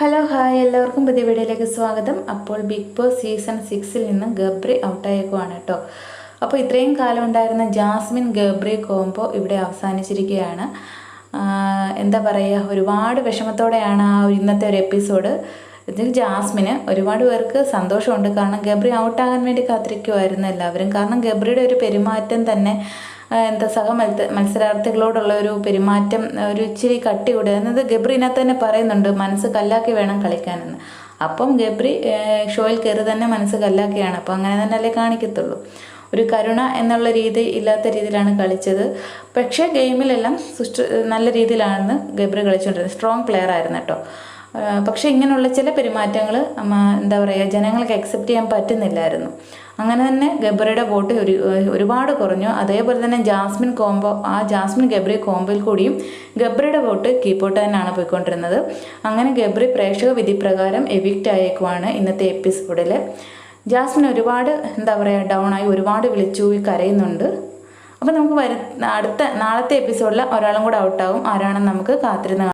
Hello hi. എല്ലാവർക്കും പുതിയ വീഡിയോയിലേക്ക് സ്വാഗതം. അപ്പോൾ ബിഗ് ബോസ് സീസൺ സിക്സിൽ നിന്ന് ഗബ്രി ഔട്ടായേക്കുവാണ് കേട്ടോ. അപ്പോൾ ഇത്രയും കാലം ഉണ്ടായിരുന്ന ജാസ്മിൻ ഗബ്രി കോംബോ ഇവിടെ അവസാനിച്ചിരിക്കുകയാണ്. എന്താ പറയുക ഒരുപാട് വിഷമത്തോടെയാണ് ആ ഇന്നത്തെ ഒരു എപ്പിസോഡ് ഇതിൽ ജാസ്മിന് ഒരുപാട് പേർക്ക് സന്തോഷമുണ്ട്. കാരണം ഗബ്രി ഔട്ടാകാൻ വേണ്ടി കാത്തിരിക്കുമായിരുന്നു എല്ലാവരും. കാരണം ഗബ്രിയുടെ ഒരു പെരുമാറ്റം തന്നെ എന്താ സഹ മത്സ മത്സരാർത്ഥികളോടുള്ള ഒരു പെരുമാറ്റം ഒരു ഇച്ചിരി കട്ടി കൂടുക എന്നത് ഗബ്രിനകത്ത് തന്നെ പറയുന്നുണ്ട് മനസ്സ് കല്ലാക്കി വേണം കളിക്കാനെന്ന്. അപ്പം ഗബ്രി ഷോയിൽ കയറി തന്നെ മനസ്സ് കല്ലാക്കിയാണ്. അപ്പം അങ്ങനെ തന്നെ അല്ലേ കാണിക്കത്തുള്ളൂ. ഒരു കരുണ എന്നുള്ള രീതി ഇല്ലാത്ത രീതിയിലാണ് കളിച്ചത്. പക്ഷേ ഗെയിമിലെല്ലാം സുഷ്ട നല്ല രീതിയിലാണ് ഗബ്രി കളിച്ചുകൊണ്ടിരുന്നത് സ്ട്രോങ് പ്ലെയർ ആയിരുന്നു കേട്ടോ. പക്ഷേ ഇങ്ങനെയുള്ള ചില പെരുമാറ്റങ്ങൾ എന്താ പറയുക ജനങ്ങൾക്ക് അക്സെപ്റ്റ് ചെയ്യാൻ പറ്റുന്നില്ലായിരുന്നു. അങ്ങനെ തന്നെ ഗബ്രയുടെ വോട്ട് ഒരു ഒരുപാട് കുറഞ്ഞു. അതേപോലെ തന്നെ ജാസ്മിൻ കോംബോ ആ ജാസ്മിൻ ഗബ്രി കോംബോയിൽ കൂടിയും ഗബ്രയുടെ വോട്ട് കീപ്പോട്ട് തന്നെയാണ് പോയിക്കൊണ്ടിരുന്നത്. അങ്ങനെ ഗബ്രി പ്രേക്ഷക വിധി പ്രകാരം എവിക്റ്റ് ആയേക്കുവാണ് ഇന്നത്തെ എപ്പിസോഡിൽ ജാസ്മിൻ ഒരുപാട് എന്താ പറയുക ഡൗൺ ആയി ഒരുപാട് വിളിച്ചു കരയുന്നുണ്ട്. അപ്പോൾ നമുക്ക് വരു അടുത്ത നാളത്തെ എപ്പിസോഡിൽ ഒരാളും കൂടെ ഔട്ടാവും ആരാണെന്ന് നമുക്ക് കാത്തിരുന്ന്